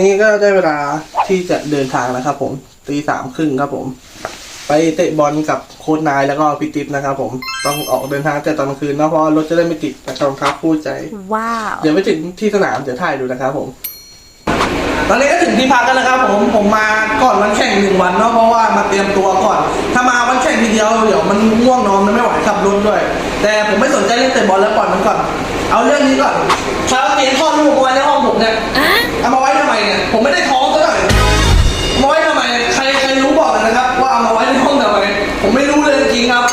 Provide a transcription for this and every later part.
นี้ก็ได้เวลาที่จะเดินทางแล้วครับผมตีสามครึ่งครับผม ไปเตะบอลกับโค้ชนายแล้วก็พี่ติ๊บนะครับผมต้องออกเดินทางแต่ตอนกลางคืนนะเพราะว่ารถจะได้ไม่ติดนะครับครับคู่ใจ ว้าว เดี๋ยวไปถึงที่สนามเดี๋ยวถ่ายดูนะครับผม ตอนนี้ก็ถึงที่พักกันแล้วครับผมผมมาก่อนวันแข่งหนึ่งวันเนาะเพราะว่ามาเตรียมตัวก่อน ถ้ามาวันแข่งทีเดียวเดี๋ยวมันง่วงนอนมันไม่ไหวขับรถด้วย แต่ผมไม่สนใจเรื่องเตะบอลแล้วปล่อยมันก่อน เอาเรื่องนี้ก่อนเช้าเตียงทอดลูกเอาไว้ในห้องผมเนี่ย เอามาไว้ทำไมเนี่ย ผมไม่ได้ท้องซะหน่อยเอามาไว้ทำไม ใครใครรู้บอกเลยนะครับ ว่าเอามาไว้ในห้องทำไม ผมไม่รู้เลยจริงๆครับ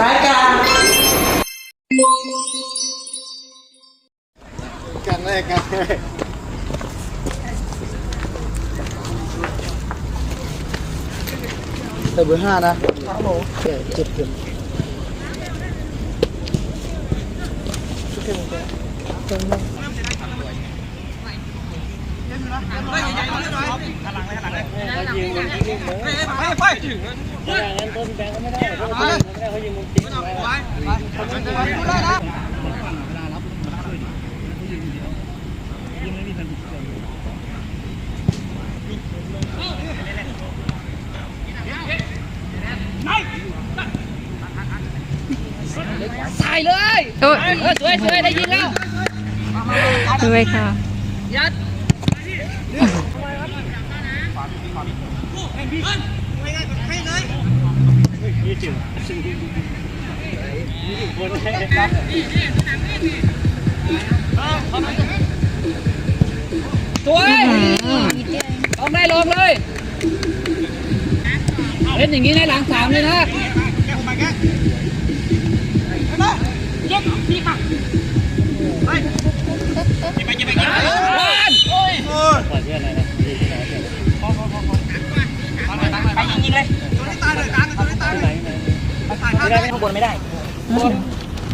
รายการ กันแรกกันแรกแต่เบอร์ห้านะครับผมเจ็ดเจ็ดเข็มโอ้ยเออสวยสวยได้ยินแล้ว ด้วยค่ะ ยัด สวยลองได้ลองเลยเล่นอย่างนี้ในหลังสามเลยนะบ้าน บอล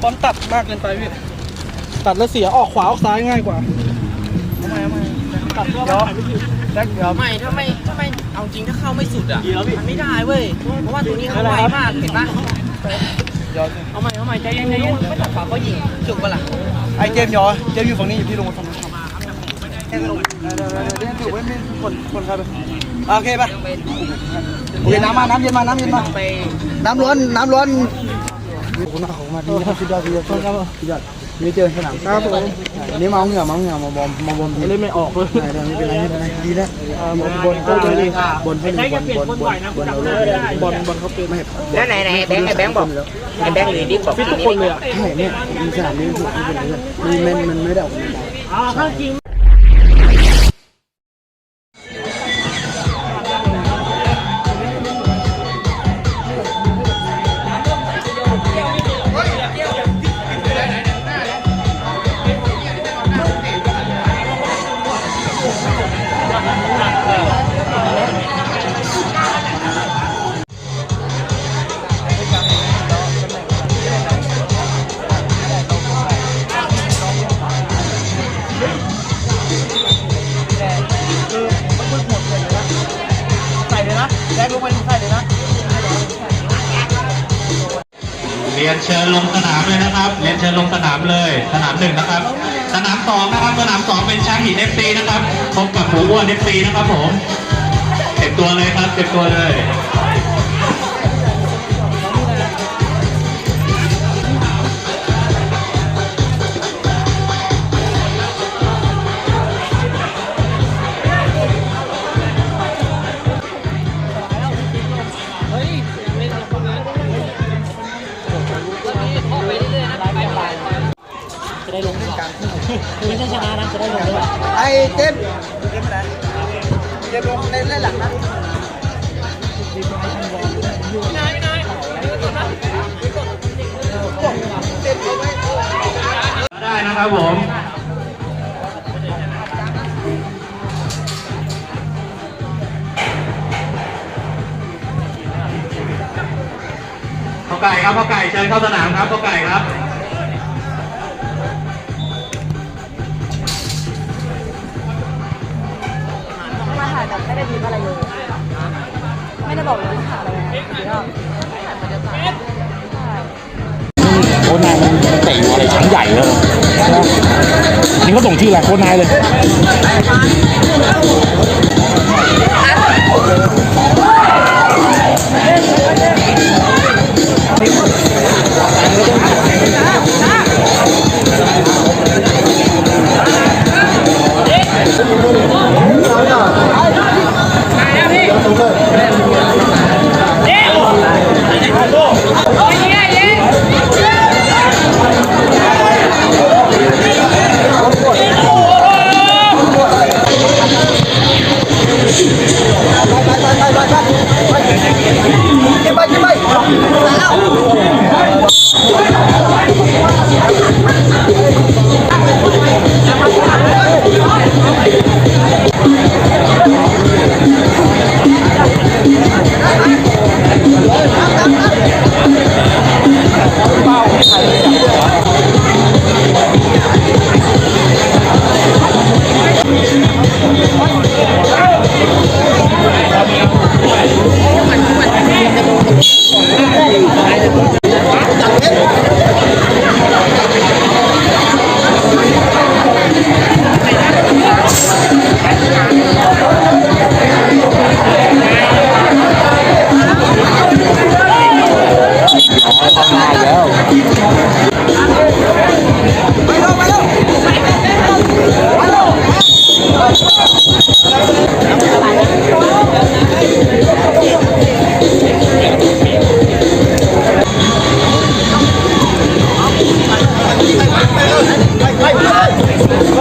บอลตัดมากเกินไปพี่ตัดแล้วเสียออกขวาออกซ้ายง่ายกว่าทำไมทำไมตัดก็ไม่ผิดแจ็คเดี๋ยวไม่ถ้าไม่ถ้าไม่เอาจริงถ้าเข้าไม่สุดอะมันไม่ได้เว้ยเพราะว่าตัวนี้เขาไวมากเห็นปะเอาใหม่เอาใหม่ใจเย็นใจเย็นไม่ตัดขวาเขายิงจุกปะล่ะไอเจมส์ยอเจมส์อยู่ฝั่งนี้อยู่ที่ลงมาทำแค่ลง เดี๋ยวถูกไว้ไม่คนคนครับโอเคป่ะโอเคน้ำมา น้ำเย็นมา น้ำเย็นมา น้ำร้อน น้ำร้อนคุณเอาของมาดีครับสุดยอดสุดยอดสุดยอดนี่เจอสนามครับผมอันนี้มาเอาเหงื่อมาเอาเหงื่อมาบอมมาบอมเล่นไม่ออกเลยไม่เป็นไรไม่เป็นไรดีแล้วบอลบอลก็ดีบอลให้บอลบอลบอลบอลเราเล่นบอลบอลเขาเป็นไม่แล้วไหนไหนแบงค์ไอ้แบงค์บอกไอ้แบงค์หรือดิ๊กบอกทุกคนเลยอะใช่เนี่ยสนามนี้ถูกที่เป็นเรื่องมีมันมันไม่ได้ออกกำลังกาย เรียนเชิญลงสนามเลยนะครับ เรียนเชิญลงสนามเลย สนามหนึ่งนะครับ สนามสองนะครับ สนามสองเป็นช้างหินเอฟซีนะครับพบกับหมูอ้วนเอฟซีนะครับผมเต็มตัวเลยครับเต็มตัวเลย เจมเจมไหนเจมลงในเล่นหลังนะได้นะครับผมข้าไก่ครับข้าไก่เชิญเข้าสนามครับข้าไก่ครับ ไม่ได้ดีอะไรเลยไม่ได้บอกเลยว่าถ่ายอะไรนะโอ้นายมันเตะอยู่อะไรชั้นใหญ่เลยนี่เขาส่งชื่ออะไรโค้ดนายเลยไม่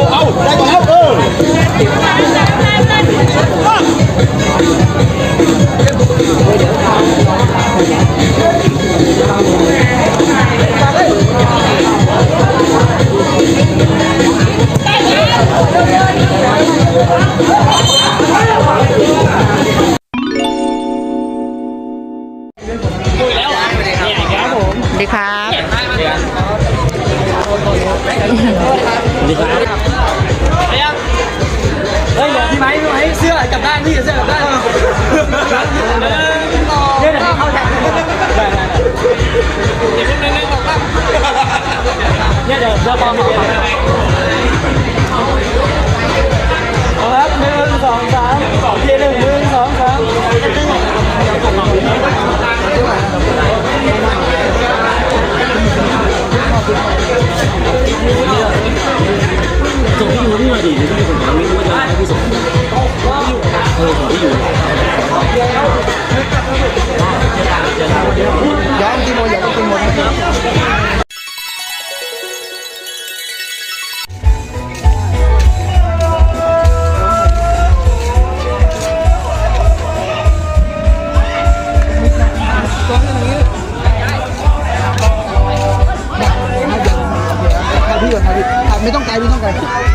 ส เนี่ย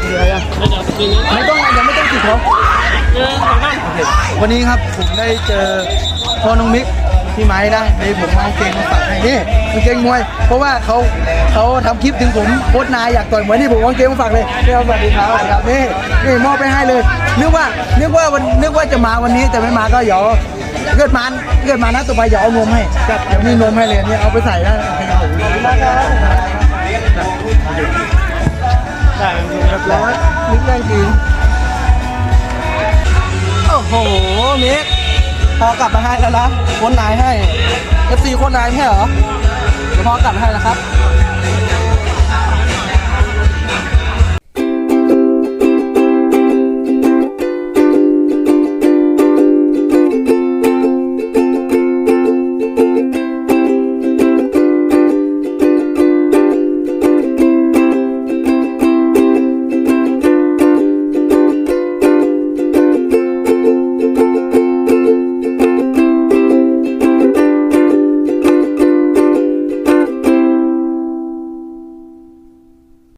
ไกลเดี๋ยวยังไม่ต้องยังไม่ต้องติดเขาวันนี้ครับผมได้เจอพ่อน้องมิกพี่ไม้นะในผมเอาเกงมาฝากให้นี่กางเกงมวย เพราะว่าเขาเขาทำคลิปถึงผมโคตรนายอยากต่อยมวยนี่ผมเอาเกงมาฝากเลยเรียกสวัสดีครับสวัสดีครับนี่นี่มอบไปให้เลยนึกว่านึกว่าวันนึกว่าจะมาวันนี้แต่ไม่มาก็เดี๋ยวเกิดมาเกิดมานะต่อไปเดี๋ยวเอานมให้เดี๋ยวมีนมให้เลยเนี่ยเอาไปใส่ได้ขอบคุณมากครับ ใช่มันร้อนนึกได้จริงโอ้โหเมกพอกลับมาให้แล้วนะคนนายให้ FC โค้นนายไม่ใช่เหรอเดี๋ยวพอกลับมาให้แล้วครับ